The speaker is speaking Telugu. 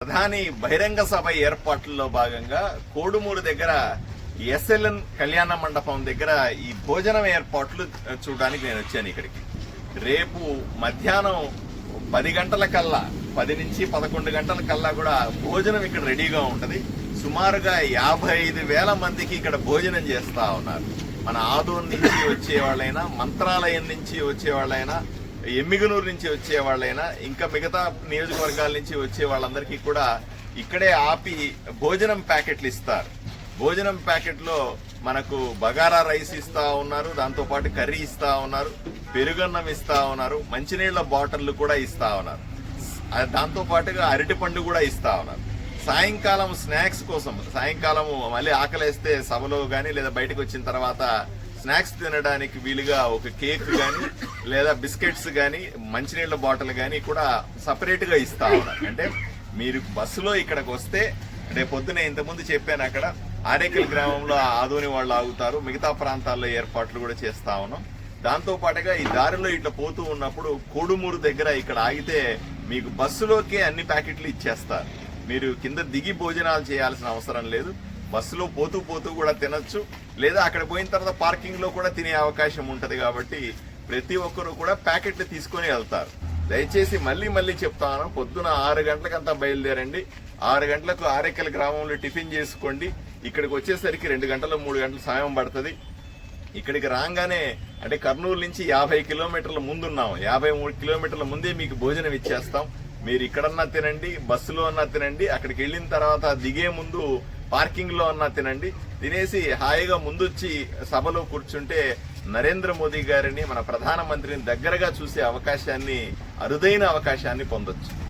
ప్రధాని బహిరంగ సభ ఏర్పాట్లలో భాగంగా కోడుమూరు దగ్గర ఎస్ఎల్ఎన్ కళ్యాణ మండపం దగ్గర ఈ భోజనం ఏర్పాట్లు చూడడానికి నేను వచ్చాను ఇక్కడికి. రేపు మధ్యాహ్నం పది గంటల కల్లా పది నుంచి పదకొండు గంటల కల్లా కూడా భోజనం ఇక్కడ రెడీగా ఉంటుంది. సుమారుగా యాభై ఐదు వేల మందికి ఇక్కడ భోజనం చేస్తా ఉన్నారు. మన ఆదోన్ నుంచి వచ్చే వాళ్ళైనా మంత్రాలయం నుంచి వచ్చే వాళ్ళైనా ఎమ్మిగనూరు నుంచి వచ్చే వాళ్ళైనా ఇంకా మిగతా నియోజకవర్గాల నుంచి వచ్చే వాళ్ళందరికీ కూడా ఇక్కడే ఆపి భోజనం ప్యాకెట్లు ఇస్తారు. భోజనం ప్యాకెట్లో మనకు బగారా రైస్ ఇస్తా ఉన్నారు దాంతోపాటు కర్రీ ఇస్తా ఉన్నారు పెరుగన్నం ఇస్తా ఉన్నారు మంచినీళ్ళ బాటిల్లు కూడా ఇస్తా ఉన్నారు. దాంతో పాటుగా అరటి పండు కూడా ఇస్తా ఉన్నారు. సాయంకాలం స్నాక్స్ కోసం సాయంకాలం మళ్ళీ ఆకలేస్తే సభలో కానీ లేదా బయటకు వచ్చిన తర్వాత స్నాక్స్ తినడానికి వీలుగా ఒక కేక్ కానీ లేదా బిస్కెట్స్ కానీ మంచినీళ్ళ బాటిల్ కానీ కూడా సపరేట్గా ఇస్తా ఉన్నారు అంటే మీరు బస్సులో ఇక్కడికి వస్తే అంటే పొద్దున ఇంతకుముందు చెప్పాను అక్కడ ఆరేకల్ గ్రామంలో ఆదోని వాళ్ళు ఆగుతారు మిగతా ప్రాంతాల్లో ఏర్పాట్లు కూడా చేస్తా ఉన్నాం. దాంతో పాటుగా ఈ దారిలో ఇట్లా పోతూ ఉన్నప్పుడు కోడుమూరు దగ్గర ఇక్కడ ఆగితే మీకు బస్సులోకే అన్ని ప్యాకెట్లు ఇచ్చేస్తారు. మీరు కింద దిగి భోజనాలు చేయాల్సిన అవసరం లేదు. బస్సులో పోతూ పోతూ కూడా తినొచ్చు. లేదా అక్కడ పోయిన తర్వాత పార్కింగ్లో కూడా తినే అవకాశం ఉంటుంది కాబట్టి ప్రతి ఒక్కరూ కూడా ప్యాకెట్లు తీసుకొని వెళ్తారు. దయచేసి మళ్ళీ మళ్ళీ చెప్తాను పొద్దున ఆరు గంటలకంతా బయలుదేరండి. ఆరు గంటలకు ఆరేకల్ గ్రామంలో టిఫిన్ చేసుకోండి. ఇక్కడికి వచ్చేసరికి రెండు గంటలు మూడు గంటల సమయం పడుతుంది. ఇక్కడికి రాగానే అంటే కర్నూలు నుంచి యాభై కిలోమీటర్ల ముందున్నాం యాభై మూడు కిలోమీటర్ల ముందే మీకు భోజనం ఇచ్చేస్తాం. మీరు ఇక్కడన్నా తినండి బస్సులో అన్నా తినండి అక్కడికి వెళ్ళిన తర్వాత దిగే ముందు పార్కింగ్లో అన్నా తినండి. తినేసి హాయిగా ముందొచ్చి సభలో కూర్చుంటే నరేంద్ర మోదీ గారిని మన ప్రధానమంత్రిని దగ్గరగా చూసే అవకాశాన్ని అరుదైన అవకాశాన్ని పొందొచ్చు.